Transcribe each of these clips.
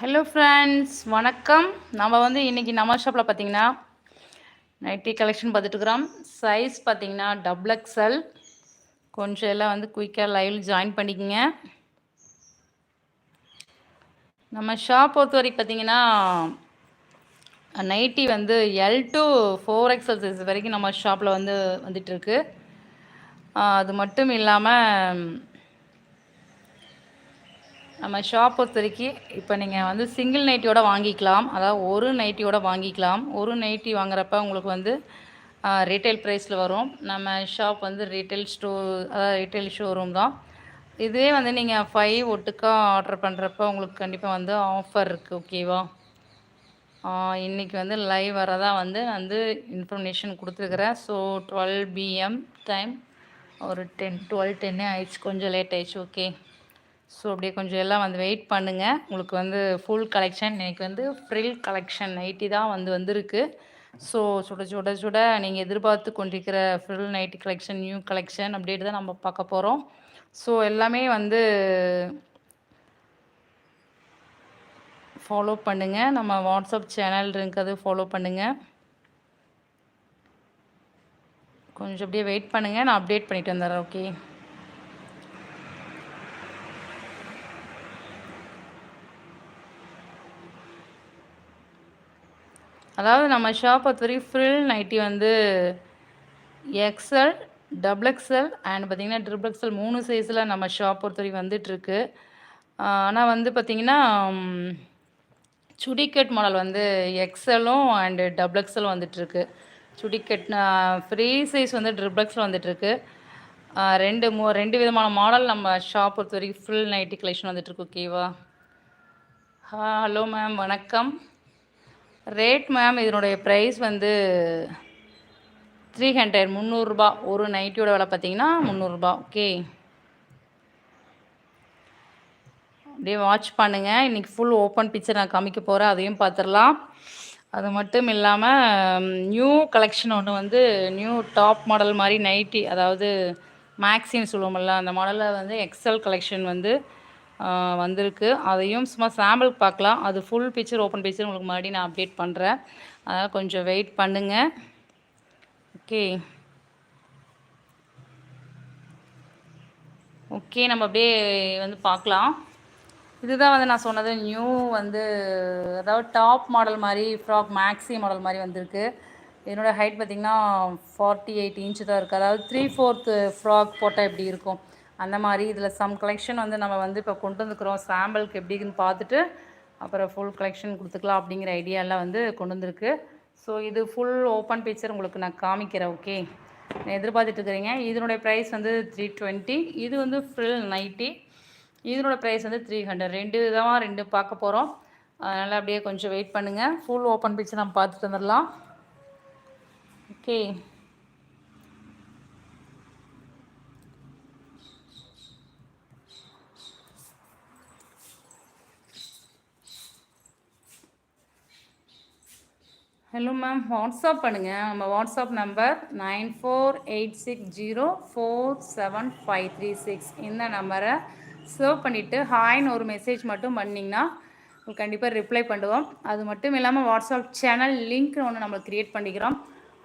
Hello friends வணக்கம். நம்ம வந்து இன்றைக்கி நம்ம ஷாப்பில் பார்த்தீங்கன்னா நைட்டி கலெக்ஷன் பார்த்துட்டுருக்குறோம் சைஸ் பார்த்தீங்கன்னா டபுள் எக்ஸல் கொஞ்சம் எல்லாம் வந்து குயிக்காக லைவில் ஜாயின் பண்ணிக்கோங்க. நம்ம ஷாப் பொறுத்த வரைக்கும் பார்த்தீங்கன்னா நைட்டி வந்து L to four XL size வரைக்கும் நம்ம ஷாப்பில் வந்து வந்துட்டுருக்கு அது மட்டும் இல்லாமல் நம்ம ஷாப் பொறுத்தவரைக்கு இப்போ நீங்கள் வந்து சிங்கிள் நைட்டியோட வாங்கிக்கலாம். அதாவது ஒரு நைட்டியோட வாங்கிக்கலாம். ஒரு நைட்டி வாங்குறப்ப உங்களுக்கு வந்து ரீட்டைல் ப்ரைஸில் வரும். நம்ம ஷாப் வந்து ரீட்டைல் ஸ்டோர் அதாவது ரீட்டைல் ஷோரூம் தான். இதே வந்து நீங்கள் ஃபைவ் ஒட்டுக்கா ஆர்டர் பண்ணுறப்ப உங்களுக்கு கண்டிப்பாக வந்து ஆஃபர் இருக்குது ஓகேவா இன்றைக்கி வந்து லைவ் வரதான் வந்து வந்து இன்ஃபர்மேஷன் கொடுத்துருக்குறேன். ஸோ டுவெல் பிஎம் டைம் ஒரு டென் டுவெல் டென்னே ஆயிடுச்சு. கொஞ்சம் லேட் ஆயிடுச்சு ஓகே ஸோ அப்படியே கொஞ்சம் எல்லாம் வந்து வெயிட் பண்ணுங்கள் உங்களுக்கு வந்து ஃபுல் கலெக்ஷன் இன்றைக்கி வந்து ஃப்ரில் கலெக்ஷன் நைட்டி தான் வந்து வந்திருக்கு. ஸோ சுட சுட சுட நீங்கள் எதிர்பார்த்து கொண்டிருக்கிற frill nighty collection new collection அப்படின்ட்டு தான் நம்ம பார்க்க போகிறோம் ஸோ எல்லாமே வந்து ஃபாலோ பண்ணுங்கள் நம்ம வாட்ஸ்அப் சேனல் இருக்கிறது ஃபாலோ பண்ணுங்கள் கொஞ்சம் அப்படியே வெயிட் பண்ணுங்கள் நான் அப்டேட் பண்ணிவிட்டு வந்துடுறேன் ஓகே அதாவது நம்ம ஷாப் பொறுத்த வரைக்கும் ஃப்ரில் நைட்டி வந்து எக்ஸல் டபுள் எக்ஸல் அண்ட் பார்த்திங்கன்னா ட்ரிபிள் எக்ஸல் மூணு சைஸில் நம்ம ஷாப் பொறுத்த வரைக்கும் வந்துட்டுருக்கு ஆனால் வந்து பார்த்திங்கன்னா சுடிக்கட் மாடல் வந்து எக்ஸலும் அண்டு டபுள் எக்ஸலும் வந்துட்டுருக்கு. சுடிக்கட் ஃப்ரீ சைஸ் வந்து ட்ரிபிள் எக்ஸல் வந்துட்டுருக்கு. ரெண்டு மூ ரெண்டு விதமான மாடல் நம்ம ஷாப் பொறுத்த வரைக்கும் ஃபுல் நைட்டி கலெக்ஷன் வந்துட்டுருக்கு ஓகேவா ஹலோ மேம் வணக்கம். ரேட் மேம் இதனுடைய ப்ரைஸ் வந்து த்ரீ ஹண்ட்ரட் முந்நூறுரூபா ஒரு நைட்டியோட விலை பார்த்தீங்கன்னா முந்நூறுரூபா ஓகே அப்படியே வாட்ச் பண்ணுங்கள் இன்றைக்கி ஃபுல் ஓப்பன் பிக்சர் நான் காமிக்க போகிறேன் அதையும் பார்த்துடலாம். அது மட்டும் இல்லாமல் நியூ கலெக்ஷன் ஒன்று வந்து நியூ டாப் மாடல் மாதிரி நைட்டி அதாவது மேக்ஸின்னு சொல்லுவோம்ல அந்த மாடலில் வந்து எக்ஸல் கலெக்ஷன் வந்து வந்திருக்கு. அதையும் சும்மா சாம்பிள் பார்க்கலாம். அது ஃபுல் பிக்சர் ஓப்பன் பிக்சர் உங்களுக்கு மறுபடியும் நான் அப்டேட் பண்ணுறேன் அதனால் கொஞ்சம் வெயிட் பண்ணுங்கள் ஓகே ஓகே நம்ம அப்படியே வந்து பார்க்கலாம். இதுதான் வந்து நான் சொன்னது நியூ வந்து அதாவது டாப் மாடல் மாதிரி ஃப்ராக் மேக்ஸி மாடல் மாதிரி வந்திருக்கு. என்னோடய ஹைட் பார்த்திங்கன்னா ஃபார்ட்டி எயிட் இன்ச்சு தான் இருக்குது அதாவது த்ரீ ஃபோர்த்து ஃப்ராக் போட்டால் எப்படி இருக்கும்? அந்த மாதிரி இதில் சம் கலெக்ஷன் வந்து நம்ம வந்து இப்போ கொண்டு வந்துக்கிறோம். சாம்பிளுக்கு எப்படின்னு பார்த்துட்டு அப்புறம் ஃபுல் கலெக்ஷன் கொடுத்துக்கலாம் அப்படிங்கிற ஐடியாலாம் வந்து கொண்டு வந்திருக்கு. ஸோ இது ஃபுல் ஓப்பன் பிக்சர் உங்களுக்கு நான் காமிக்கிறேன் ஓகே எதிர்பார்த்துட்டு இருக்கிறீங்க. இதனுடைய ப்ரைஸ் வந்து த்ரீ டுவெண்ட்டி இது வந்து ஃபுல் நைட்டி இதனோட ப்ரைஸ் வந்து த்ரீ ஹண்ட்ரட் ரெண்டு விதமாக ரெண்டு பார்க்க போகிறோம் அதனால் அப்படியே கொஞ்சம் வெயிட் பண்ணுங்கள் ஃபுல் ஓப்பன் பிக்சர் நம்ம பார்த்துட்டு வந்துடலாம். ஓகே ஹலோ மேம் வாட்ஸ்அப் பண்ணுங்கள் நம்ம WhatsApp number nine four eight six zero four seven five three six இந்த நம்பரை சேவ் பண்ணிவிட்டு ஹாய்னு ஒரு மெசேஜ் மட்டும் பண்ணிங்கன்னா உங்களுக்கு கண்டிப்பாக ரிப்ளை பண்ணுவோம். அது மட்டும் இல்லாமல் வாட்ஸ்அப் சேனல் லிங்க் ஒன்று நம்ம க்ரியேட் பண்ணிக்கிறோம்.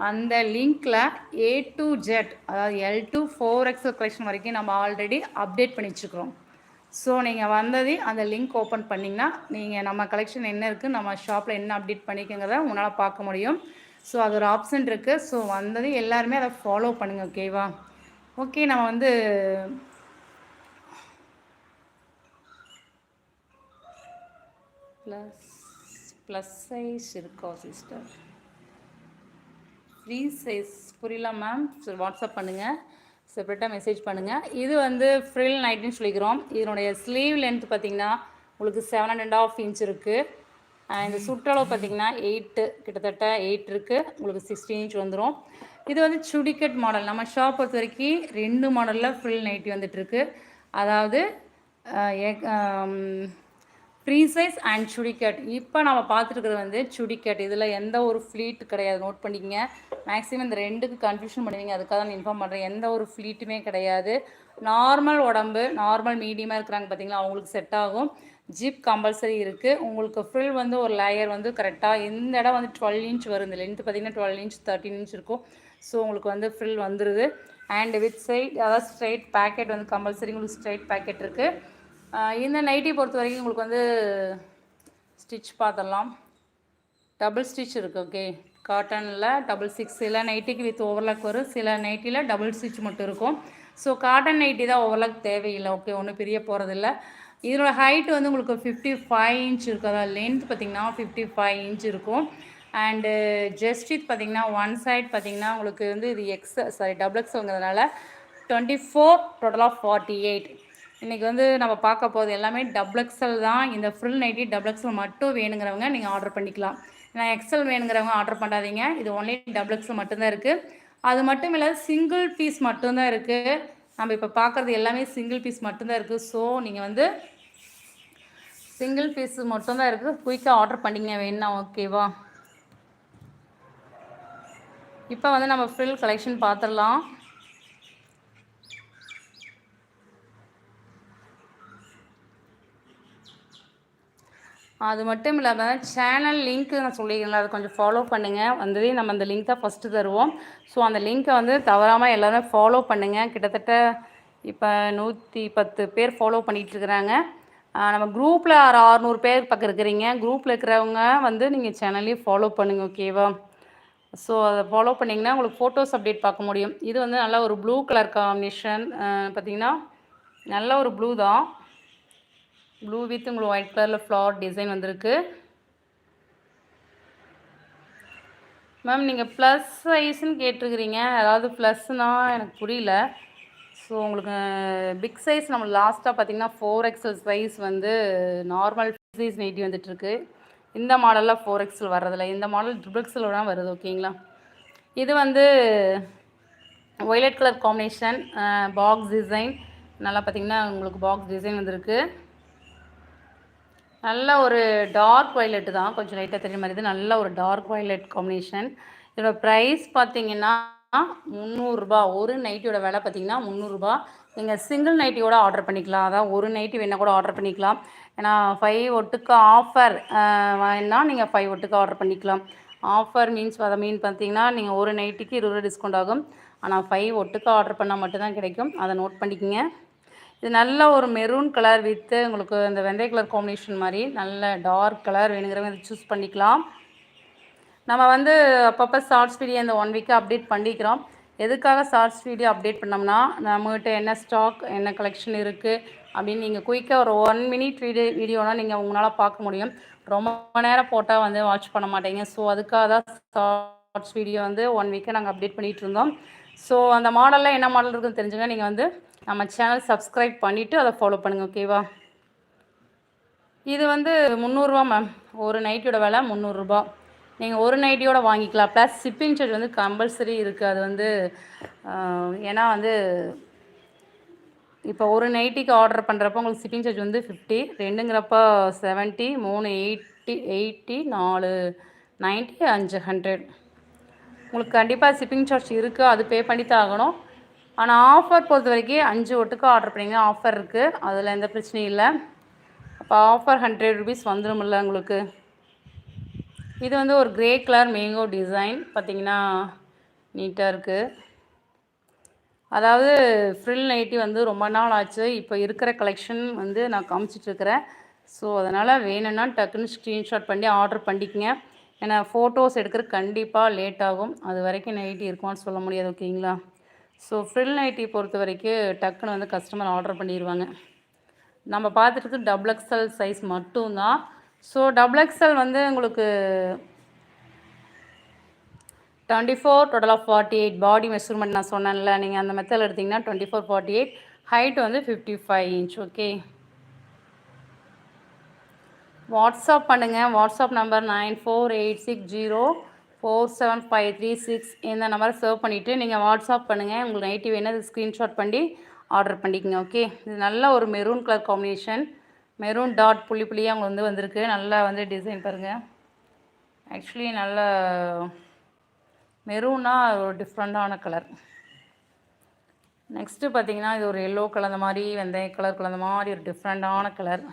அந்த லிங்க்கில் ஏ டு ஜெட் அதாவது L to four X collection வரைக்கும் நம்ம ஆல்ரெடி அப்டேட் பண்ணி வச்சுக்கிறோம் ஸோ நீங்கள் வந்தது அந்த லிங்க் ஓப்பன் பண்ணிங்கன்னா நீங்கள் நம்ம கலெக்ஷன் என்ன இருக்குது நம்ம ஷாப்பில் என்ன அப்டேட் பண்ணிக்கங்கிறத உங்களால் பார்க்க முடியும். ஸோ அது ஒரு ஆப்ஷன் இருக்குது ஸோ வந்தது எல்லாருமே அதை ஃபாலோ பண்ணுங்கள் ஓகேவா ஓகே நம்ம வந்து ப்ளஸ் ப்ளஸ் சைஸ் இருக்கா சிஸ்டர் ஃப்ரீ சைஸ் புரியல மேம் சரி வாட்ஸ்அப் பண்ணுங்கள் செப்பரேட்டாக மெசேஜ் பண்ணுங்கள் இது வந்து ஃப்ரில் நைட்டுன்னு சொல்லிக்கிறோம். இதனுடைய ஸ்லீவ் லென்த் பார்த்திங்கன்னா உங்களுக்கு seven and and half inch இருக்குது இந்த சுற்றளவு பார்த்திங்கன்னா எயிட்டு கிட்டத்தட்ட எயிட் இருக்குது உங்களுக்கு சிக்ஸ்டீன் இன்ச் வந்துடும் இது வந்து சுடிக்கட் மாடல் நம்ம ஷாப் பொறுத்த வரைக்கும் ரெண்டு மாடலில் ஃப்ரில் நைட்டி வந்துட்டுருக்கு அதாவது ப்ரீசைஸ் அண்ட் சுடிக்கட் இப்போ நம்ம பார்த்துருக்குறது வந்து சுடிக்கட் இதில் எந்த ஒரு ஃப்ளீட் கிடையாது. நோட் பண்ணிக்கங்க. மேக்ஸிமம் இந்த ரெண்டுக்கு கன்ஃபியூஷன் பண்ணுவீங்க. அதுக்காக தான் இன்ஃபார்ம் பண்ணுறேன் எந்த ஒரு ஃப்ளீட்டுமே கிடையாது. நார்மல் உடம்பு நார்மல் மீடியமாக இருக்கிறாங்க பார்த்தீங்களா அவங்களுக்கு செட் ஆகும். ஜிப் கம்பல்சரி இருக்குது உங்களுக்கு ஃபில் வந்து ஒரு லேயர் வந்து கரெக்டாக இந்த இடம் வந்து டுவெல் இன்ச் வரும். இந்த லென்த் பார்த்தீங்கன்னா டுவெல் இன்ச் தேர்ட்டின் இன்ச் இருக்கும். ஸோ உங்களுக்கு வந்து ஃபில் வந்துடுது அண்ட் வித் சைட் அதாவது ஸ்ட்ரைட் பேக்கெட் வந்து கம்பல்சரி உங்களுக்கு ஸ்ட்ரைட் பேக்கெட் இருக்குது இந்த நைட்டி பொறுத்த வரைக்கும் உங்களுக்கு வந்து ஸ்டிச் பார்த்துடலாம் டபுள் ஸ்டிச் இருக்குது ஓகே காட்டனில் டபுள் சிக்ஸ் சில நைட்டிக்கு வித் ஓவர்லாக் வரும். சில நைட்டியில் டபுள் ஸ்டிச் மட்டும் இருக்கும். ஸோ காட்டன் நைட்டி தான் ஓவர்லாக் தேவையில்லை ஓகே ஒன்றும் பிரிய போகிறதில்ல இதோட ஹைட் வந்து உங்களுக்கு ஃபிஃப்டி ஃபைவ் இன்ச் இருக்கும் அதாவது லென்த் பார்த்திங்கன்னா ஃபிஃப்டி ஃபைவ் இன்ச் இருக்கும். அண்டு ஜஸ்ட் இது பார்த்திங்கன்னா ஒன் சைட் பார்த்திங்கன்னா உங்களுக்கு வந்து இது எக்ஸ் சாரி டபுள் எக்ஸ்ங்கிறதுனால டுவெண்ட்டி ஃபோர் டோட்டலாக ஃபார்ட்டி எயிட் இன்றைக்கி வந்து நம்ம பார்க்க போகிறது எல்லாமே டபுள் எக்ஸல் தான். இந்த ஃபுல் நைட்டி டபுள் எக்ஸல் மட்டும் வேணுங்கிறவங்க நீங்கள் ஆர்டர் பண்ணிக்கலாம். நான் எக்ஸல் வேணுங்கிறவங்க ஆர்டர் பண்ணாதீங்க. இது ஒன்லி டபுள் எக்ஸல் மட்டும்தான் இருக்குது அது மட்டும் இல்லாத சிங்கிள் பீஸ் மட்டும்தான் இருக்குது நம்ம இப்போ பார்க்குறது எல்லாமே சிங்கிள் பீஸ் மட்டும்தான் இருக்குது ஸோ நீங்கள் வந்து சிங்கிள் பீஸ் மட்டும்தான் இருக்குது குயிக்காக ஆர்டர் பண்ணிங்க வேணா ஓகேவா இப்போ வந்து நம்ம ஃபில் கலெக்ஷன் பார்த்துடலாம். அது மட்டும் இல்லாமல் சேனல் லிங்க்கு நான் சொல்லிக்கிறேன் அதை கொஞ்சம் ஃபாலோ பண்ணுங்கள் வந்ததே நம்ம அந்த லிங்க் தான் ஃபஸ்ட்டு தருவோம். ஸோ அந்த லிங்க்கை வந்து தவறாமல் எல்லோரும் ஃபாலோ பண்ணுங்கள் கிட்டத்தட்ட இப்போ நூற்றி பத்து பேர் ஃபாலோ பண்ணிகிட்ருக்குறாங்க நம்ம குரூப்பில் ஒரு அறநூறு பேர் பக்கம் இருக்கிறீங்க. குரூப்பில் இருக்கிறவங்க வந்து நீங்கள் சேனல்லையும் ஃபாலோ பண்ணுங்கள் ஓகேவா ஸோ அதை ஃபாலோ பண்ணிங்கன்னா உங்களுக்கு ஃபோட்டோஸ் அப்டேட் பார்க்க முடியும். இது வந்து நல்ல ஒரு ப்ளூ கலர் காம்பினேஷன் பார்த்திங்கன்னா நல்ல ஒரு ப்ளூ தான். ப்ளூ வித் உங்களுக்கு ஒயிட் கலரில் ஃப்ளவர் டிசைன் வந்திருக்கு மேம் நீங்கள் ப்ளஸ் சைஸ்ன்னு கேட்டிருக்கிறீங்க. அதாவது ப்ளஸ்னால் எனக்கு புரியல. ஸோ உங்களுக்கு பிக் சைஸ் நம்ம லாஸ்ட்டாக பார்த்தீங்கன்னா ஃபோர் எக்ஸல் சைஸ் வந்து நார்மல் சைஸ் நைட்டி வந்துட்டுருக்கு. இந்த மாடலில் ஃபோர் எக்ஸல் வர்றதில்ல. இந்த மாடல் ட்ரிபிள் எக்ஸல் தான் வருது ஓகேங்களா இது வந்து violet colour combination box design நல்லா பார்த்தீங்கன்னா உங்களுக்கு பாக்ஸ் டிசைன் வந்திருக்கு. நல்ல ஒரு டார்க் வைலெட் தான். கொஞ்சம் லைட்டாக தெரிய மாதிரி இது நல்ல ஒரு டார்க் வைலெட் காம்பினேஷன் இதோட ப்ரைஸ் பார்த்தீங்கன்னா முந்நூறுரூபா ஒரு நைட்டியோட விலை பார்த்தீங்கன்னா முந்நூறுரூபா நீங்கள் சிங்கிள் நைட்டியோட ஆர்டர் பண்ணிக்கலாம். அதான் ஒரு நைட்டி வேணால் கூட ஆர்டர் பண்ணிக்கலாம். ஏன்னா ஃபைவ் ஒட்டுக்கு ஆஃபர் வேணால் நீங்கள் ஃபைவ் ஒட்டுக்கு ஆர்டர் பண்ணிக்கலாம். ஆஃபர் மீன்ஸ் அதை மீன் பார்த்தீங்கன்னா நீங்கள் ஒரு நைட்டிக்கு இருபது டிஸ்கவுண்ட் ஆகும். ஆனால் ஃபைவ் ஒட்டுக்கு ஆர்டர் பண்ணால் மட்டும்தான் கிடைக்கும். அதை நோட் பண்ணிக்கோங்க. இது நல்ல ஒரு மெரூன் கலர் வித்து உங்களுக்கு இந்த வெந்தய கலர் காம்பினேஷன் மாதிரி நல்ல டார்க் கலர் வேணுங்கிறவங்க இதை சூஸ் பண்ணிக்கலாம். நம்ம வந்து அப்பப்போ ஷார்ட்ஸ் வீடியோ இந்த ஒன் வீக்காக அப்டேட் பண்ணிக்கிறோம். எதுக்காக ஷார்ட்ஸ் வீடியோ அப்டேட் பண்ணோம்னா நம்மகிட்ட என்ன ஸ்டாக் என்ன கலெக்ஷன் இருக்குது அப்படின்னு நீங்கள் குயிக்காக ஒரு ஒன் மினிட் வீடியோ வீடியோனால் நீங்கள் உங்களால் பார்க்க முடியும். ரொம்ப நேரம் போட்டால் வந்து வாட்ச் பண்ண மாட்டேங்க. ஸோ அதுக்காக தான் ஷார்ட்ஸ் வீடியோ வந்து ஒன் வீக்காக நாங்கள் அப்டேட் பண்ணிகிட்டு இருந்தோம். ஸோ அந்த மாடலில் என்ன மாடல் இருக்குன்னு தெரிஞ்சுங்க. நீங்கள் வந்து நம்ம சேனல் சப்ஸ்கிரைப் பண்ணிவிட்டு அதை ஃபாலோ பண்ணுங்கள் ஓகேவா இது வந்து முந்நூறுரூவா மேம் ஒரு நைட்டியோட விலை முந்நூறுரூபா நீங்கள் ஒரு நைட்டியோட வாங்கிக்கலாம். ப்ளஸ் ஷிப்பிங் சார்ஜ் வந்து கம்பல்சரி இருக்குது அது வந்து ஏன்னா வந்து இப்போ ஒரு நைட்டிக்கு ஆர்டர் பண்ணுறப்போ உங்களுக்கு ஷிப்பிங் சார்ஜ் வந்து ஃபிஃப்டி ரெண்டுங்கிறப்போ செவன்ட்டி மூணு எயிட்டி எயிட்டி நாலு நைன்ட்டி அஞ்சு ஹண்ட்ரட் உங்களுக்கு கண்டிப்பாக ஷிப்பிங் சார்ஜ் இருக்குது அது பே பண்ணி தான் ஆகணும். ஆனால் ஆஃபர் பொறுத்த வரைக்கும் அஞ்சு ஒட்டுக்கு ஆர்டர் பண்ணிங்க ஆஃபர் இருக்குது அதில் எந்த பிரச்சனையும் இல்லை. அப்போ ஆஃபர் ஹண்ட்ரட் ருபீஸ் வந்துடும்ல உங்களுக்கு. இது வந்து ஒரு க்ரே கலர் மேங்கோ டிசைன் பார்த்திங்கன்னா நீட்டாக இருக்குது அதாவது ஃப்ரில் நைட்டி வந்து ரொம்ப நாள் ஆச்சு. இப்போ இருக்கிற கலெக்ஷன் வந்து நான் காமிச்சிட்ருக்கிறேன் ஸோ அதனால் வேணும்னா டக்குன்னு ஸ்க்ரீன்ஷாட் பண்ணி ஆர்டர் பண்ணிக்கங்க. ஏன்னா ஃபோட்டோஸ் எடுக்கிறது கண்டிப்பாக லேட் ஆகும். அது வரைக்கும் நைட்டி இருக்குமான்னு சொல்ல முடியாது ஓகேங்களா ஸோ ஃப்ரில் நைட்டி பொறுத்த வரைக்கும் டக்குன்னு வந்து கஸ்டமர் ஆர்டர் பண்ணிடுவாங்க நம்ம பார்த்துட்டு டபுள் எக்ஸ்எல் சைஸ் மட்டும்தான். ஸோ டபுள் எக்ஸ்எல் வந்து உங்களுக்கு twenty four total of forty eight body measurement நான் சொன்னேன்ல நீங்கள் அந்த மெத்தல் எடுத்திங்கன்னா twenty four forty eight height வந்து fifty five inch okay WhatsApp பண்ணுங்கள் WhatsApp number nine four eight six zero four seven five three six இந்த நம்பரை சர்வ் பண்ணிவிட்டு நீங்கள் வாட்ஸ்அப் பண்ணுங்கள் உங்களுக்கு நைட்டி வேணும் ஸ்க்ரீன்ஷாட் பண்ணி ஆர்டர் பண்ணிக்கோங்க ஓகே இது நல்ல ஒரு maroon colour combination maroon dot புள்ளி புள்ளியாக அவங்க வந்து வந்திருக்கு. நல்லா வந்து டிசைன் பாருங்கள் ஆக்சுவலி நல்ல மெரூனா ஒரு டிஃப்ரெண்ட்டான கலர் நெக்ஸ்ட்டு பார்த்தீங்கன்னா இது ஒரு எல்லோ கலந்த மாதிரி வெந்தய கலர் கலந்த மாதிரி ஒரு டிஃப்ரெண்ட்டான கலர்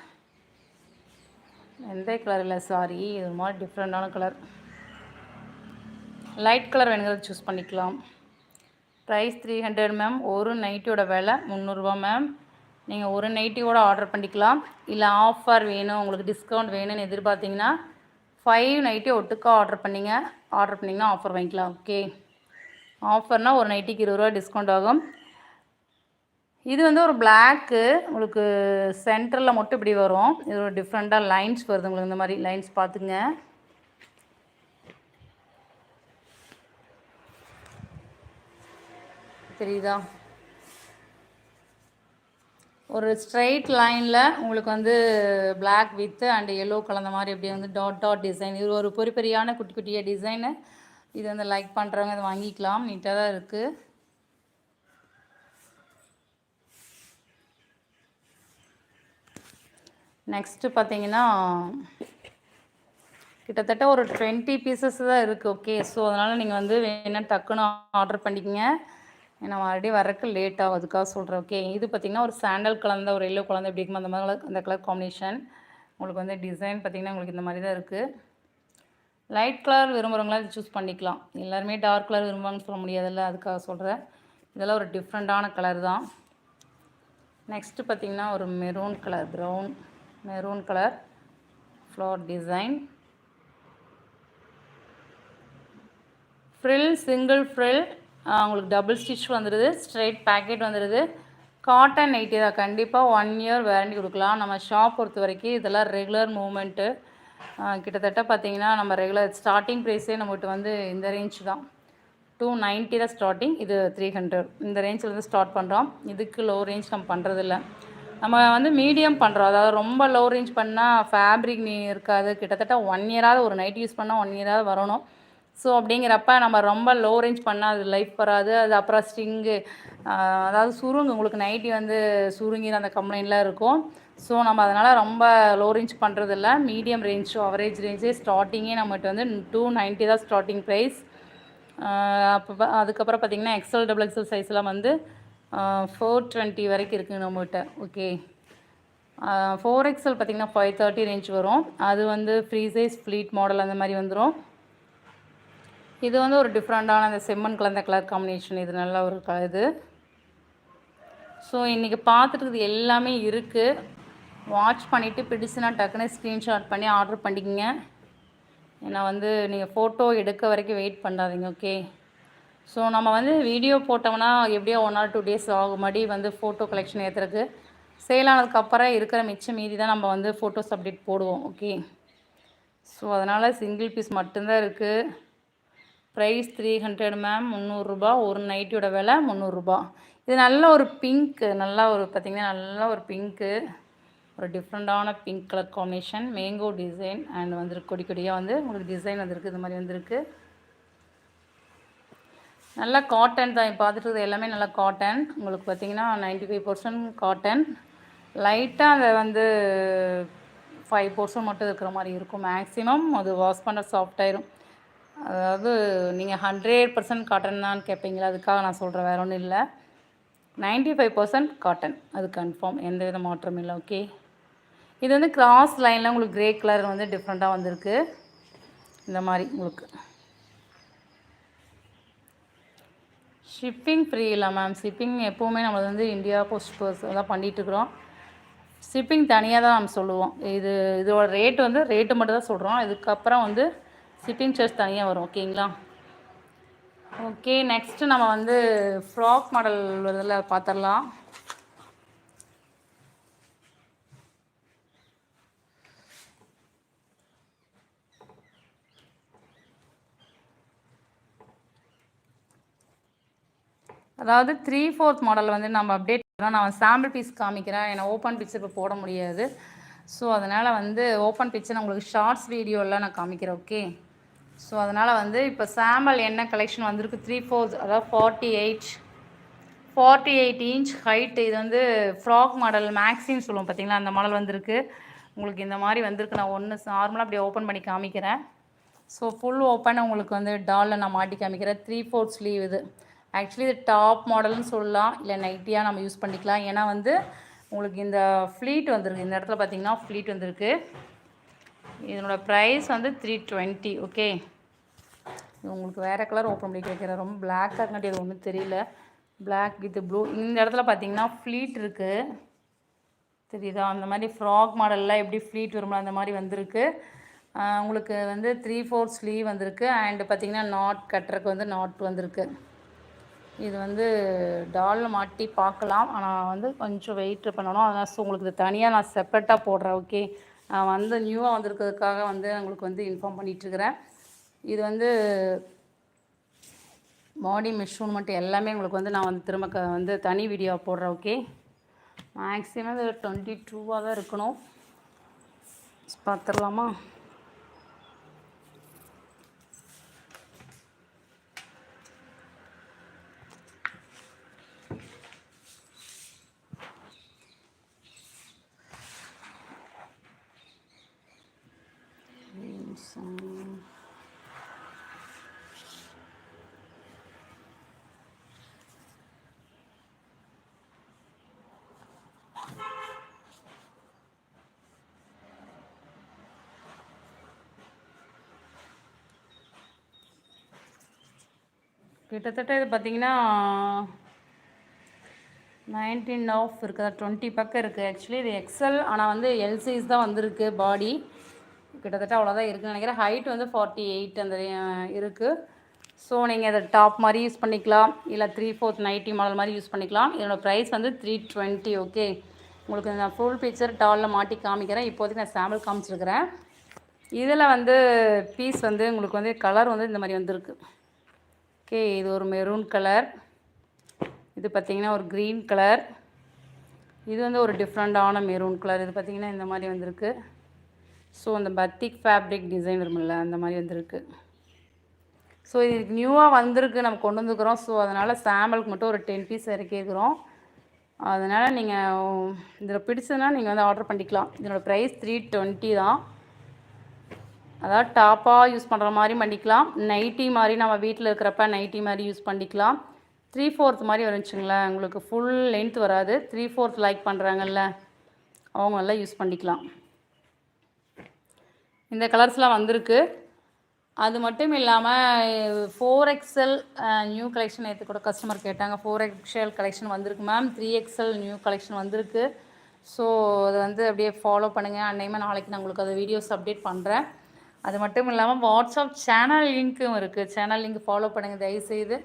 எந்த கலர் இல்லை சாரி இது மாதிரி டிஃப்ரெண்ட்டான கலர் லைட் கலர் வேணுங்கிறத சூஸ் பண்ணிக்கலாம். ப்ரைஸ் த்ரீ ஹண்ட்ரட் மேம் ஒரு நைட்டியோட விலை முந்நூறுரூவா மேம் நீங்கள் ஒரு நைட்டியோட ஆர்டர் பண்ணிக்கலாம். இல்லை ஆஃபர் வேணும் உங்களுக்கு டிஸ்கவுண்ட் வேணும்னு எதிர்பார்த்தீங்கன்னா ஃபைவ் நைட்டி ஒட்டுக்கா ஆர்டர் பண்ணிங்க. ஆர்டர் பண்ணிங்கன்னா ஆஃபர் வாங்கிக்கலாம் ஓகே ஆஃபர்னால் ஒரு நைட்டிக்கு இருபது ரூபா டிஸ்கவுண்ட் ஆகும். இது வந்து ஒரு பிளாக்கு உங்களுக்கு சென்டரில் மட்டும் இப்படி வரும். இது ஒரு டிஃப்ரெண்ட்டாக லைன்ஸ் வருது. உங்களுக்கு இந்த மாதிரி லைன்ஸ் பார்த்துங்க தெரியுதா? ஒரு ஸ்ட்ரைட் லைனில் உங்களுக்கு வந்து பிளாக் வித்து அண்டு எல்லோ கலந்த மாதிரி அப்படியே வந்து டாட் டாட் டிசைன் இது ஒரு பொறி பெரியான குட்டி குட்டியாக டிசைனு இது வந்து லைக் பண்ணுறவங்க இதை வாங்கிக்கலாம். நீட்டாக தான் இருக்குது நெக்ஸ்ட்டு பார்த்தீங்கன்னா கிட்டத்தட்ட ஒரு டுவெண்ட்டி பீசஸ் தான் இருக்குது ஓகே ஸோ அதனால் நீங்கள் வந்து வேணால் டக்குன்னு ஆர்டர் பண்ணிக்கங்க. ஏன்னா மறுபடியும் வரக்கு லேட் ஆகும் அதுக்காக சொல்கிறேன் ஓகே இது பார்த்திங்கன்னா ஒரு சாண்டல் கலந்த ஒரு எல்லோ கலந்த எப்படி இருக்குமோ அந்த மாதிரி அந்த கலர் காம்பினேஷன் உங்களுக்கு வந்து டிசைன் பார்த்திங்கன்னா உங்களுக்கு இந்த மாதிரி தான் இருக்குது லைட் கலர் விரும்புகிறவங்களாம் இது சூஸ் பண்ணிக்கலாம். எல்லாருமே டார்க் கலர் விரும்புவாங்கன்னு சொல்ல முடியாதுல்ல அதுக்காக சொல்கிறேன் இதெல்லாம் ஒரு டிஃப்ரெண்ட்டான கலர் தான். நெக்ஸ்ட்டு பார்த்திங்கன்னா ஒரு maroon colour brown maroon colour floral design frill single frill உங்களுக்கு டபுள் ஸ்டிச் வந்துடுது ஸ்ட்ரைட் பேக்கெட் வந்துடுது காட்டன் நைட்டி தான் கண்டிப்பாக ஒன் இயர் வேரண்டி கொடுக்கலாம். நம்ம ஷாப் பொறுத்த வரைக்கும் இதெல்லாம் ரெகுலர் மூமெண்ட்டு கிட்டத்தட்ட பார்த்தீங்கன்னா நம்ம ரெகுலர் ஸ்டார்டிங் ப்ரைஸே நம்மகிட்ட வந்து இந்த ரேஞ்ச் தான். டூ நைன்ட்டி தான் ஸ்டார்டிங் இது த்ரீ ஹண்ட்ரட் இந்த ரேஞ்சில் வந்து ஸ்டார்ட் பண்ணுறோம் இதுக்கு லோ ரேஞ்ச் நம்ம பண்ணுறதில்ல நம்ம வந்து மீடியம் பண்ணுறோம் அதாவது ரொம்ப லோ ரேஞ்ச் பண்ணால் ஃபேப்ரிக் நீ இருக்காது. கிட்டத்தட்ட ஒன் இயராவது ஒரு நைட் யூஸ் பண்ணால் ஒன் இயராவது வரணும். ஸோ அப்படிங்கிறப்ப நம்ம ரொம்ப லோ ரேஞ்ச் பண்ணால் அது லைஃப் வராது. அது அப்புறம் ஸ்ட்ரிங்கு அதாவது சுருங்கு உங்களுக்கு நைட்டி வந்து சுருங்கிற அந்த கம்ப்ளைண்ட்லாம் இருக்கும். ஸோ நம்ம அதனால் ரொம்ப லோ ரேஞ்ச் பண்ணுறதில்ல மீடியம் ரேஞ்ச் அவரேஜ் ரேஞ்சே ஸ்டார்டிங்கே நம்மகிட்ட வந்து டூ நைன்ட்டி தான் ஸ்டார்டிங் ப்ரைஸ் அப்போ அதுக்கப்புறம் பார்த்திங்கன்னா எக்ஸல் டபுள் எக்ஸல் சைஸ்லாம் வந்து ஃபோர் டுவெண்ட்டி வரைக்கும் இருக்குது நம்மகிட்ட. ஓகே ஃபோர் எக்ஸல் பார்த்திங்கன்னா ஃபைவ் தேர்ட்டி ரேஞ்ச் வரும். அது வந்து ஃப்ரீ சைஸ் ஃப்ளீட் மாடல் அந்த மாதிரி வந்துடும் இது வந்து ஒரு டிஃப்ரெண்ட்டான அந்த செம்மண் கலந்த கலர் காம்பினேஷன் இது நல்ல ஒரு க இது. ஸோ இன்றைக்கி பார்த்துட்டு எல்லாமே இருக்குது வாட்ச் பண்ணிவிட்டு பிடிச்சுனா டக்குன்னு ஸ்க்ரீன்ஷாட் பண்ணி ஆர்டர் பண்ணிக்கிங்க. ஏன்னா வந்து நீங்கள் ஃபோட்டோ எடுக்க வரைக்கும் வெயிட் பண்ணாதீங்க ஓகே ஸோ நம்ம வந்து வீடியோ போட்டோம்னா எப்படியோ ஒன் ஆர் டூ டேஸ் ஆகும் மடி வந்து ஃபோட்டோ கலெக்ஷன் ஏற்றுறதுக்கு சேல் ஆனதுக்கப்புறம் இருக்கிற மிச்சம் மீதி தான் நம்ம வந்து ஃபோட்டோஸ் அப்டேட் போடுவோம் ஓகே ஸோ அதனால் சிங்கிள் பீஸ் மட்டும்தான் இருக்குது ப்ரைஸ் த்ரீ ஹண்ட்ரட் மேம் முந்நூறுரூபா ஒரு நைட்டியோட விலை முந்நூறுரூபா இது நல்ல ஒரு பிங்க்கு நல்லா ஒரு பார்த்திங்கன்னா நல்ல ஒரு பிங்க்கு ஒரு டிஃப்ரெண்ட்டான pink colour combination mango design and வந்துருக்கு கொடி கொடியாக வந்து உங்களுக்கு டிசைன் வந்திருக்கு. இது மாதிரி வந்திருக்கு. நல்லா காட்டன் தான். பார்த்துட்டு எல்லாமே நல்லா காட்டன் உங்களுக்கு பார்த்திங்கன்னா நைன்டி ஃபைவ் பர்சன்ட் காட்டன் லைட்டாக அதை வந்து ஃபைவ் பர்சன்ட் மட்டும் இருக்கிற மாதிரி இருக்கும் மேக்ஸிமம் அது வாஷ் பண்ண சாஃப்டாயிரும் அதாவது நீங்கள் ஹண்ட்ரட் பர்சன்ட் காட்டன் தான் கேட்பீங்களா அதுக்காக நான் சொல்கிறேன் வேற ஒன்றும் இல்லை. நைன்ட்டி ஃபைவ் பர்சன்ட் காட்டன் அது கன்ஃபார்ம் எந்த வித மாற்றமும் இல்லை ஓகே இது வந்து கிராஸ் லைனில் உங்களுக்கு க்ரே கலர் வந்து டிஃப்ரெண்ட்டாக வந்திருக்கு. இந்த மாதிரி உங்களுக்கு. ஷிப்பிங் ஃப்ரீ இல்லை மேம் ஷிப்பிங் எப்போவுமே நம்ம வந்து இந்தியா போஸ்ட் பர்ஸ் தான் பண்ணிகிட்ருக்குறோம் ஷிப்பிங் தனியாக தான் நம்ம சொல்லுவோம். இது இதோட ரேட் வந்து ரேட்டு மட்டும் தான் சொல்கிறோம் இதுக்கப்புறம் வந்து ஷிப்பிங் சார்ஜ் தனியாக வரும். ஓகேங்களா ஓகே நெக்ஸ்ட்டு நம்ம வந்து ஃப்ராக் மாடல் இதில் பார்த்துடலாம். அதாவது த்ரீ ஃபோர்த் மாடல் வந்து நம்ம அப்டேட் பண்ணோம் நான் சாம்பிள் பீஸ் காமிக்கிறேன். ஏன்னா ஓப்பன் பிக்சர் இப்போ போட முடியாது. ஸோ அதனால் வந்து ஓப்பன் பிக்சர் உங்களுக்கு ஷார்ட்ஸ் வீடியோலாம் நான் காமிக்கிறேன் ஓகே ஸோ அதனால் வந்து இப்போ சாம்பிள் என்ன கலெக்ஷன் வந்திருக்கு? த்ரீ ஃபோர்த் அதாவது forty eight forty eight inch height இது வந்து ஃப்ராக் மாடல் மேக்ஸின்னு சொல்லுவோம் பார்த்தீங்களா அந்த மாடல் வந்திருக்கு. உங்களுக்கு இந்த மாதிரி வந்திருக்கு. நான் ஒன்று நார்மலாக அப்படியே ஓப்பன் பண்ணி காமிக்கிறேன். ஸோ ஃபுல் ஓப்பன் உங்களுக்கு வந்து டாலில் நான் மாட்டி காமிக்கிறேன். த்ரீ ஃபோர்த் ஸ்லீவ் இது. ஆக்சுவலி இது டாப் மாடல்னு சொல்லலாம். இல்லை நைட்டியாக நம்ம யூஸ் பண்ணிக்கலாம். ஏன்னா வந்து உங்களுக்கு இந்த ஃப்ளீட் வந்திருக்கு. இந்த இடத்துல பார்த்தீங்கன்னா ஃப்ளீட் வந்திருக்கு. இதனோட ப்ரைஸ் வந்து த்ரீ டுவெண்ட்டி ஓகே உங்களுக்கு வேறு கலர் ஓப்பன் பண்ணி கேட்குறேன். ரொம்ப பிளாக்காக இருக்காட்டி அது ஒன்றும் தெரியல. பிளாக் வித் ப்ளூ இந்த இடத்துல பார்த்தீங்கன்னா ஃப்ளீட் இருக்குது தெரியுதா? அந்த மாதிரி ஃப்ராக் மாடலில் எப்படி ஃப்ளீட் வருமோ அந்த மாதிரி வந்திருக்கு. உங்களுக்கு வந்து த்ரீ ஃபோர் ஸ்லீவ் வந்திருக்கு. அண்டு பார்த்தீங்கன்னா நாட் கட்டுறதுக்கு வந்து நாட் வந்திருக்கு. இது வந்து டால்னு மாட்டி பார்க்கலாம். ஆனால் வந்து கொஞ்சம் வெயிட் பண்ணணும். அதனால் ஸோ உங்களுக்கு இது தனியாக நான் செப்பரேட்டாக போடுறேன் ஓகே நான் வந்து நியூவாக வந்திருக்கிறதுக்காக வந்து உங்களுக்கு வந்து இன்ஃபார்ம் பண்ணிகிட்ருக்கிறேன் இது வந்து பாடி மெஷர்மெண்ட் எல்லாமே உங்களுக்கு வந்து நான் வந்து திரும்ப க- வந்து தனி வீடியோ போடுறேன் ஓகே மேக்ஸிமம் இது டுவெண்ட்டி டூவாக தான் இருக்கணும். பார்த்துடலாமா? கிட்டத்தட்ட இது பார்த்தீங்கன்னா நைன்டீன் ஆஃப் இருக்குதா. டுவெண்ட்டி பக்கம் இருக்குது. ஆக்சுவலி இது எக்ஸல் ஆனால் வந்து எல்சைஸ் தான் வந்திருக்கு பாடி கிட்டத்தட்ட அவ்வளோதான் இருக்குதுன்னு நினைக்கிறேன். ஹைட் வந்து ஃபார்ட்டி எயிட் அந்த இருக்குது ஸோ நீங்கள் அதை டாப் மாதிரி யூஸ் பண்ணிக்கலாம். இல்லை த்ரீ ஃபோர்த் நைட்டி மாடல் மாதிரி யூஸ் பண்ணிக்கலாம். இதோட ப்ரைஸ் வந்து த்ரீ டுவெண்ட்டி ஓகே உங்களுக்கு நான் ஃபுல் பிக்சர் டாலில் மாட்டி காமிக்கிறேன். இப்போதைக்கு நான் சாம்பிள் காமிச்சிருக்கிறேன். இதில் வந்து பீஸ் வந்து உங்களுக்கு வந்து கலர் வந்து இந்த மாதிரி வந்திருக்கு. ஓகே இது ஒரு மெரூன் கலர் இது பார்த்தீங்கன்னா ஒரு க்ரீன் கலர் இது வந்து ஒரு டிஃப்ரெண்ட்டான மெரூன் கலர் இது பார்த்தீங்கன்னா இந்த மாதிரி வந்திருக்கு. ஸோ அந்த பத்திக் ஃபேப்ரிக் டிசைன் இருக்கும்ல அந்த மாதிரி வந்திருக்கு. ஸோ இது நியூவாக வந்திருக்கு நம்ம கொண்டு வந்துக்கிறோம். ஸோ அதனால் சாம்பிளுக்கு மட்டும் ஒரு டென் பீஸ் இறக்கியிருக்கிறோம் அதனால் நீங்கள் இதில் பிடிச்சதுன்னா நீங்கள் வந்து ஆர்டர் பண்ணிக்கலாம். இதனோட ப்ரைஸ் த்ரீ டுவெண்ட்டி தான். அதாவது டாப்பாக யூஸ் பண்ணுற மாதிரி பண்ணிக்கலாம். நைட்டி மாதிரி நம்ம வீட்டில் இருக்கிறப்ப நைட்டி மாதிரி யூஸ் பண்ணிக்கலாம். த்ரீ ஃபோர்த் மாதிரி வந்துச்சுங்களேன் உங்களுக்கு ஃபுல் லென்த் வராது. த்ரீ ஃபோர்த் லைக் பண்ணுறாங்கல்ல அவங்களெல்லாம் யூஸ் பண்ணிக்கலாம். இந்த கலர்ஸ்லாம் வந்திருக்கு. அது மட்டும் இல்லாமல் ஃபோர் எக்ஸல் நியூ கலெக்ஷன் நேற்று கூட கஸ்டமர் கேட்டாங்க. ஃபோர் எக்ஸல் கலெக்ஷன் வந்திருக்கு ma'am three XL new collection வந்திருக்கு. ஸோ அதை வந்து அப்படியே ஃபாலோ பண்ணுங்கள் அன்னையுமே நாளைக்கு நான் உங்களுக்கு அது வீடியோஸ் அப்டேட் பண்ணுறேன் அது மட்டும் இல்லாமல் வாட்ஸ்அப் சேனல் லிங்க்கும் இருக்குது சேனல் லிங்க் ஃபாலோ பண்ணுங்கள் தயவுசெய்து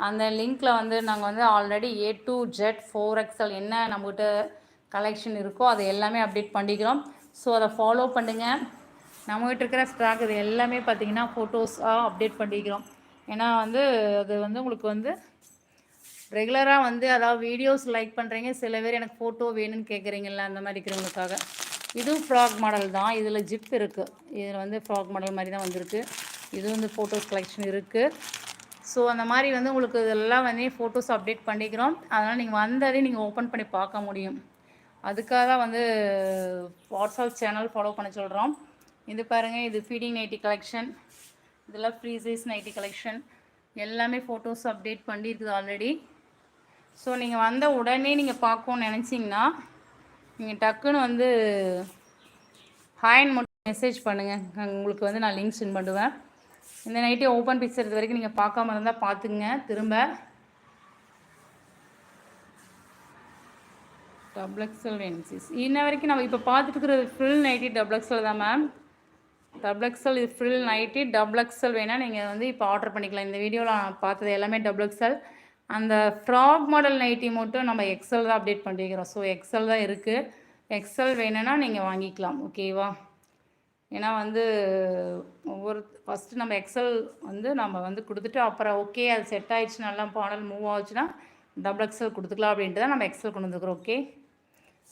அந்த லிங்க்கில் வந்து நாங்கள் வந்து already A to Z four XL என்ன நம்மகிட்ட கலெக்ஷன் இருக்கோ அதை எல்லாமே அப்டேட் பண்ணிக்கிறோம். ஸோ அதை ஃபாலோ பண்ணுங்கள் நம்மகிட்ட இருக்கிற ஸ்டாக் இது எல்லாமே பார்த்தீங்கன்னா ஃபோட்டோஸாக அப்டேட் பண்ணிக்கிறோம். ஏன்னா வந்து அது வந்து உங்களுக்கு வந்து ரெகுலராக வந்து அதாவது வீடியோஸ் லைக் பண்ணுறீங்க சில பேர் எனக்கு ஃபோட்டோ வேணும்னு கேட்குறீங்கல்ல அந்த மாதிரி இருக்கிறவங்களுக்காக. இதுவும் ஃப்ராக் மாடல் தான். இதில் ஜிப் இருக்குது இதில் வந்து ஃப்ராக் மாடல் மாதிரி தான் வந்திருக்கு. இது வந்து ஃபோட்டோஸ் கலெக்ஷன் இருக்குது ஸோ அந்த மாதிரி வந்து உங்களுக்கு இதெல்லாம் வந்து ஃபோட்டோஸ் அப்டேட் பண்ணிக்கிறோம். அதனால் நீங்கள் வந்ததே நீங்கள் ஓப்பன் பண்ணி பார்க்க முடியும். அதுக்காக தான் வந்து வாட்ஸ்அப் சேனல் ஃபாலோ பண்ண சொல்கிறோம் இது பாருங்கள் இது ஃபீடிங் நைட்டி கலெக்ஷன் இதெல்லாம் ஃப்ரீ சைஸ் நைட்டி கலெக்ஷன் எல்லாமே ஃபோட்டோஸ் அப்டேட் பண்ணியிருக்குது ஆல்ரெடி ஸோ நீங்கள் வந்த உடனே நீங்கள் பார்க்கணும்னு நினச்சிங்கன்னா நீங்கள் டக்குன்னு வந்து ஹாயின் மட்டும் மெசேஜ் பண்ணுங்கள் உங்களுக்கு வந்து நான் லிங்க் சென்ட் பண்ணுவேன். இந்த நைட்டே ஓப்பன் பிக்சர் இது வரைக்கும் நீங்கள் பார்க்காம இருந்தால் பார்த்துங்க திரும்ப. டபுள் எக்ஸல் என்சிஸ் இன்ன வரைக்கும் நம்ம இப்போ பார்த்துட்டு இருக்கிறது ஃபில் நைட்டி டபுள் எக்ஸல் தான் மேம் டபுள் எக்ஸல் இது ஃபில் நைட்டி டபுள் எக்ஸல் வேணால் நீங்கள் வந்து இப்போ ஆர்டர் பண்ணிக்கலாம். இந்த வீடியோவில் நான் பார்த்தது எல்லாமே டபுள் எக்ஸல் அந்த ஃப்ராக் மாடல் நைட்டி மட்டும் நம்ம எக்ஸல் தான் அப்டேட் பண்ணிக்கிறோம் ஸோ எக்ஸல் தான் இருக்குது எக்ஸல் வேணும்னா நீங்கள் வாங்கிக்கலாம். ஓகேவா ஏன்னா வந்து ஒவ்வொரு ஃபஸ்ட்டு நம்ம எக்ஸல் வந்து நம்ம வந்து கொடுத்துட்டு அப்புறம் ஓகே அது செட் ஆகிடுச்சு நல்லா மாடல் மூவ் ஆச்சுன்னா டபுள் எக்ஸல் கொடுத்துக்கலாம் அப்படின்ட்டு தான் நம்ம எக்ஸல் கொண்டு வந்துக்கிறோம் ஓகே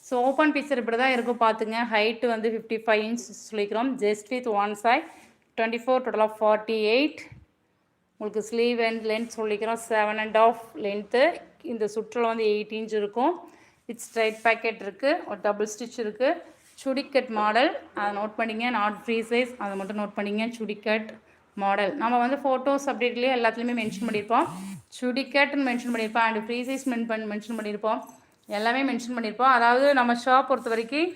ஸோ ஓப்பன் பிக்சர் இப்படி தான் இருக்கும் பார்த்துங்க ஹைட்டு வந்து ஃபிஃப்டி ஃபைவ் இன்ச் சொல்லிக்கிறோம். Just with one side twenty four டோட்டலாக ஃபார்ட்டி எயிட் உங்களுக்கு ஸ்லீவ் அண்ட் லென்த் சொல்லிக்கிறோம். செவன் அண்ட் ஆஃப் லென்த்து இந்த சுற்றில் வந்து எயிட் இன்ச் இருக்கும். வித் ஸ்ட்ரைட் பேக்கெட் இருக்குது ஒரு டபுள் ஸ்டிச் இருக்குது சுடிக்கட் மாடல் அதை நோட் பண்ணிங்க. நாட் ஃப்ரீ சைஸ் அதை மட்டும் நோட் பண்ணிங்க. சுடிக்கட் மாடல் நம்ம வந்து ஃபோட்டோஸ் அப்டேட்லேயே எல்லாத்துலேயுமே மென்ஷன் பண்ணியிருப்போம் சுடிக்கட்னு மென்ஷன் பண்ணியிருப்போம் அண்ட் ஃப்ரீ சைஸ் மென் பண்ணி மென்ஷன் பண்ணியிருப்போம் எல்லாமே மென்ஷன் பண்ணியிருப்போம் அதாவது நம்ம ஷாப் பொறுத்த வரைக்கும்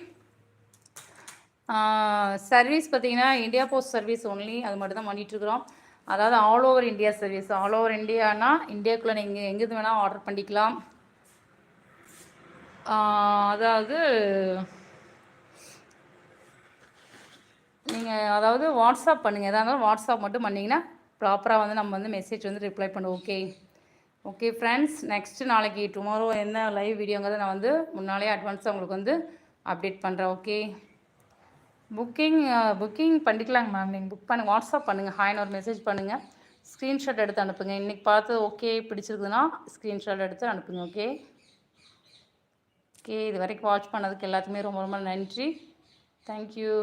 சர்வீஸ் பார்த்தீங்கன்னா இந்தியா போஸ்ட் சர்வீஸ் ஒன்லி அது மட்டும் தான் பண்ணிகிட்ருக்குறோம் அதாவது all over India service all over Indiana இந்தியாக்குள்ளே நீங்கள் எங்கேருந்து வேணால் ஆர்டர் பண்ணிக்கலாம். அதாவது நீங்கள் அதாவது வாட்ஸ்அப் பண்ணுங்கள் எதாக இருந்தாலும் வாட்ஸ்அப் மட்டும் பண்ணிங்கன்னா ப்ராப்பராக வந்து நம்ம வந்து மெசேஜ் வந்து ரிப்ளை பண்ணுவோம். ஓகே ஓகே ஃப்ரெண்ட்ஸ் நெக்ஸ்ட்டு நாளைக்கு டுமாரோ என்ன லைவ் வீடியோங்கிறத நான் வந்து முன்னாலே அட்வான்ஸாக உங்களுக்கு வந்து அப்டேட் பண்ணுறேன் ஓகே புக்கிங் புக்கிங் uh, பண்ணிக்கலாங்க மேம் நீங்கள் புக் பண்ணுங்கள் வாட்ஸ்அப் பண்ணுங்கள் ஹாய்னு ஒரு மெசேஜ் பண்ணுங்கள் ஸ்க்ரீன்ஷாட் எடுத்து அனுப்புங்க. இன்றைக்கி பார்த்து ஓகே பிடிச்சிருக்குதுன்னா ஸ்க்ரீன்ஷாட் எடுத்து அனுப்புங்க ஓகே ஓகே இது வரைக்கும் வாட்ச் பண்ணதுக்கு எல்லாத்துக்குமே ரொம்ப ரொம்ப நன்றி. தேங்க்யூ